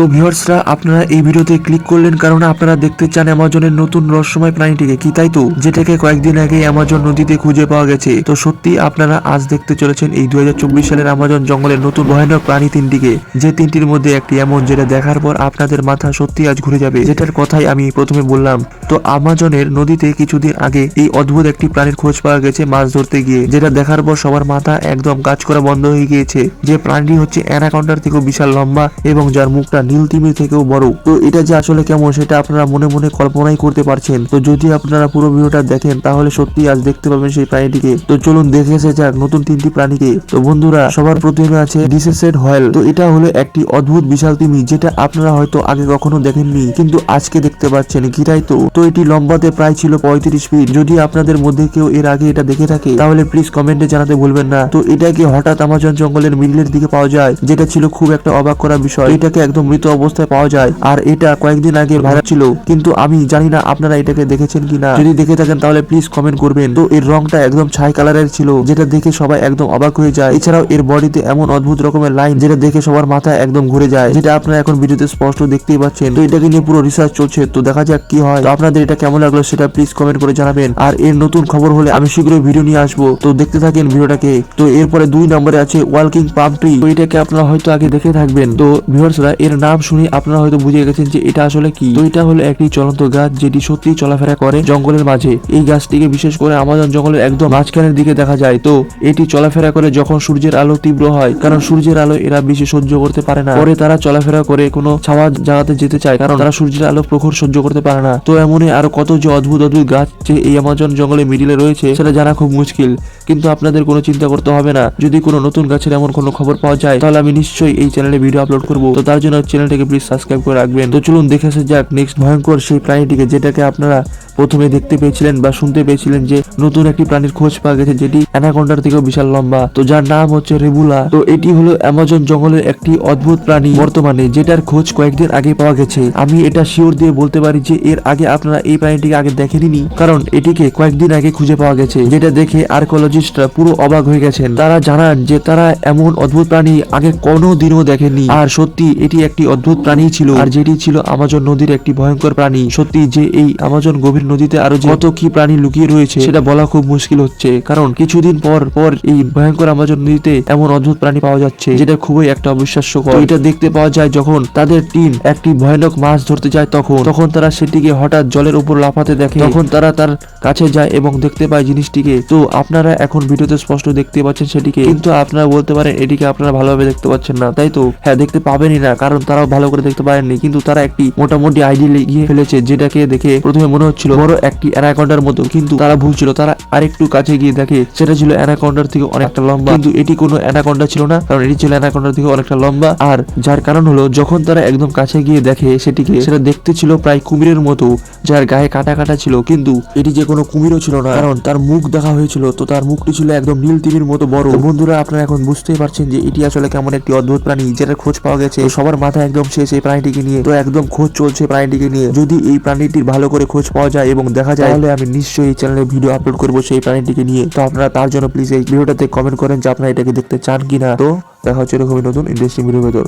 তো ভিউয়ার্সরা, আপনারা এই ভিডিওতে ক্লিক করলেন কারণ আপনারা দেখতে চান অ্যামাজনের নতুন রহস্যময় প্রাণীটিকে কি, তাই তো? যেটাকে কয়েকদিন আগে অ্যামাজন নদীতে খুঁজে পাওয়া গেছে। তো সত্যি আপনারা আজ দেখতে চলেছেন এই দুই হাজার চব্বিশ সালের অ্যামাজন জঙ্গলের নতুন ভয়ানক প্রাণী তিনটিকে। যে তিনটির মধ্যে একটি এমন যেটা দেখার পর আপনাদের মাথা সত্যি আজ ঘুরে যাবে। যেটার কথাই আমি প্রথমে বললাম। তো আমাজনের নদীতে কিছুদিন আগে এই অদ্ভুত একটি প্রাণীর খোঁজ পাওয়া গেছে মাছ ধরতে গিয়ে। যেটা দেখার পর সবার মাথা একদম কাজ করা বন্ধ হয়ে গিয়েছে। যে প্রাণীটি হচ্ছে অ্যানাকন্ডার থেকেও বিশাল লম্বা এবং যার মুখটা নীল তিমির থেকেও বড়। তো এটা যে আসলে কেমন, সেটা আপনারা মনে মনে কল্পনাই করতে পারছেন। তো যদি আপনারা পুরো ভিডিওটা দেখেন, তাহলে সত্যি আজ দেখতে পাবেন সেই প্রাণীটিকে। তো চলুন দেখে এসে যাক নতুন তিনটি প্রাণীকে। তো বন্ধুরা, সবার প্রথমে আছে ডিসেসেড হয়েল তো এটা হলো একটি অদ্ভুত বিশাল তিমি, যেটা আপনারা হয়তো আগে কখনো দেখেননি, কিন্তু আজকে দেখতে পাচ্ছেন কিরাই তো। তো এটি লম্বাতে প্রায় ছিল পঁয়ত্রিশ ফিট। যদি আপনাদের মধ্যে কেউ এর আগে এটা দেখে থাকে, তাহলে প্লিজ কমেন্টে জানাতে ভুলবেন না। তো এটাকে হঠাৎ আমাজন জঙ্গলের মিডলের দিকে পাওয়া যায়, যেটা ছিল খুব একটা অবাক করা বিষয়। এটাকে একদম অবস্থায় পাওয়া যায়। আর এটা কয়েকদিন আগে ভাইরাল ছিল। কিন্তু আমি জানি না আপনারা এটাকে দেখেছেন কিনা। যদি দেখে থাকেন তাহলে প্লিজ কমেন্ট করবেন। তো এর রংটা একদম ছাই কালারের ছিল, যেটা দেখে সবাই একদম অবাক হয়ে যায়। এছাড়াও এর বডিতে এমন অদ্ভুত রকমের লাইন যেটা দেখে সবার মাথা একদম ঘুরে যায়, যেটা আপনারা এখন ভিডিওতে স্পষ্ট দেখতেই পাচ্ছেন। তো এটাকে নিয়ে পুরো রিসার্চ চলছে। তো দেখা যাক কি হয়। তো আপনাদের এটা কেমন লাগল সেটা প্লিজ কমেন্ট করে জানাবেন। আর এর নতুন খবর হলে আমি শীঘ্রই ভিডিও নিয়ে আসব। তো দেখতে থাকেন ভিডিওটাকে। তো এরপরে দুই নম্বরে আছে ওয়ালকিং পাম ট্রি তো এটাকে আপনারা হয়তো আগে দেখে থাকবেন। তো ভিউয়ার্সরা এর নাম শুনে আপনারা হয়তো বুঝে গেছেন যে এটা আসলে কি। তো এটা হলো একটি চলন্ত গাছ যেটি সত্যি চলাফেরা করে জঙ্গলের মাঝে। এই গাছটিকে বিশেষ করে আমাজন জঙ্গলের একদম মাঝখানের দিকে দেখা যায়। তো এটি চলাফেরা করে যখন সূর্যের আলো তীব্র হয়, কারণ সূর্যের আলো এরা বেশি সহ্য করতে পারে না। পরে তারা চলাফেরা করে কোনো ছাওয়া জায়গাতে যেতে চায়, কারণ তারা সূর্যের আলো প্রখর সহ্য করতে পারে না। তো এমনই আরও কত যে অদ্ভুত অদ্ভুত গাছ যে এই আমাজন জঙ্গলে মিডিলে রয়েছে, সেটা জানা খুব মুশকিল। কিন্তু আপনাদের কোনো চিন্তা করতে হবে না। যদি কোনো নতুন গাছের এমন কোনো খবর পাওয়া যায়, তাহলে আমি নিশ্চয়ই এই চ্যানেলে ভিডিও আপলোড করব। তো তার জন্য চ্যানেলটাকে প্লিজ সাবস্ক্রাইব করে রাখবেন। তো চলুন দেখে আসা যাক নেক্সট ভয়ঙ্কর সেই প্রাণীটিকে যেটাকে আপনারা প্রথমে দেখতে পেয়েছিলেন বা শুনতে পেয়েছিলেন যে নতুন একটি প্রাণীর খোঁজ পাওয়া গেছে যেটি অ্যানাকন্ডার থেকেও বিশাল লম্বা। তো যার নাম হচ্ছে রেবুলা। তো এটি হলো অ্যামাজন জঙ্গলের একটি অদ্ভুত প্রাণী বর্তমানে যেটার খোঁজ কয়েকদিন আগে পাওয়া গেছে। আমি এটা শিওর দিয়ে বলতে পারি যে এর আগে আপনারা এই প্রাণীটিকে আগে দেখেনি কারণ এটিকে কয়েকদিন আগে খুঁজে পাওয়া গেছে, যেটা দেখে আর্কোলজিস্টরা পুরো অবাক হয়ে গেছেন। তারা জানান যে তারা এমন অদ্ভুত প্রাণী আগে কোনো দিনও দেখেনি আর সত্যি এটি একটি অদ্ভুত প্রাণী ছিল। আর যেটি ছিল আমাজন নদীর একটি ভয়ঙ্কর প্রাণী। সত্যি যে এই আমাজন গভীর নদীতে আরও কত কি প্রাণী লুকিয়ে রয়েছে, সেটা বলা খুব মুশকিল হচ্ছে। কারণ কিছুদিন পর পর এই ভয়ঙ্কর আমাজন নদীতে এমন অদ্ভুত প্রাণী পাওয়া যাচ্ছে, যেটা খুবই একটা অবিশ্বাস্যকর। এটা দেখতে পাওয়া যায় যখন তাদের টিম একটি ভয়ানক মাছ ধরতে যায় তখন। তখন তারা সেটিকে হঠাৎ জলের উপর লাফাতে দেখে। তখন তারা তার কাছে যায় এবং দেখতে পায় জিনিসটিকে। তো আপনারা এখন ভিডিওতে স্পষ্ট দেখতে পাচ্ছেন সেটিকে। কিন্তু আপনারা বলতে পারেন, এটিকে আপনারা ভালোভাবে দেখতে পাচ্ছেন না। তাই তো? হ্যাঁ দেখতে পাবেনই না। কারণ তারাও ভালো করে দেখতে পারেননি। কিন্তু তারা একটি মোটামুটি আইডিয়া লিখিয়ে ফেলেছে, যেটাকে দেখে প্রথমে মনে হচ্ছিল বড় একটি অ্যানাকন্ডার মতো। কিন্তু তারা ভুল ছিল। তারা আরেকটু কাছে গিয়ে দেখে, সেটা ছিল অ্যানাকন্ডার থেকে অনেকটা লম্বা। কিন্তু এটি কোনো অ্যানাকন্ডা ছিল না, কারণ এটি ছিল অ্যানাকন্ডার থেকে অনেকটা লম্বা। আর যার কারণ হলো, যখন তারা একদম কাছে গিয়ে দেখে, সেটিকে সেটা দেখতে ছিল প্রায় কুমিরের মতো, যার গায়ে কাটা কাটা ছিল। কিন্তু এটি যে কোনো কুমিরও ছিল না, কারণ তার মুখ দেখা হয়েছিল। তো তার মুখটি ছিল একদম নীল তিমির মতো বড়। বন্ধুরা, আপনারা এখন বুঝতেই পারছেন যে এটি আসলে কেমন একটি অদ্ভুত প্রাণী, যেটার খোঁজ পাওয়া গেছে। সবার মাথা একদম শেষ এই প্রাণীটিকে নিয়ে তো একদম খোঁজ চলছে প্রাণীটিকে নিয়ে। যদি এই প্রাণীটির ভালো করে খোঁজ পাওয়া যায় এবং দেখা যায়, তাহলে আমি নিশ্চয়ই এই চ্যানেলে ভিডিও আপলোড করব সেই প্রাণীটিকে নিয়ে। তো আপনারা তার জন্য প্লিজ এই ভিডিওটাতে কমেন্ট করেন যে আপনারা এটাকে দেখতে চান কিনা। তো দেখা হচ্ছে এরকমই নতুন ইন্টারেস্টিং ভিডিও ভেতর।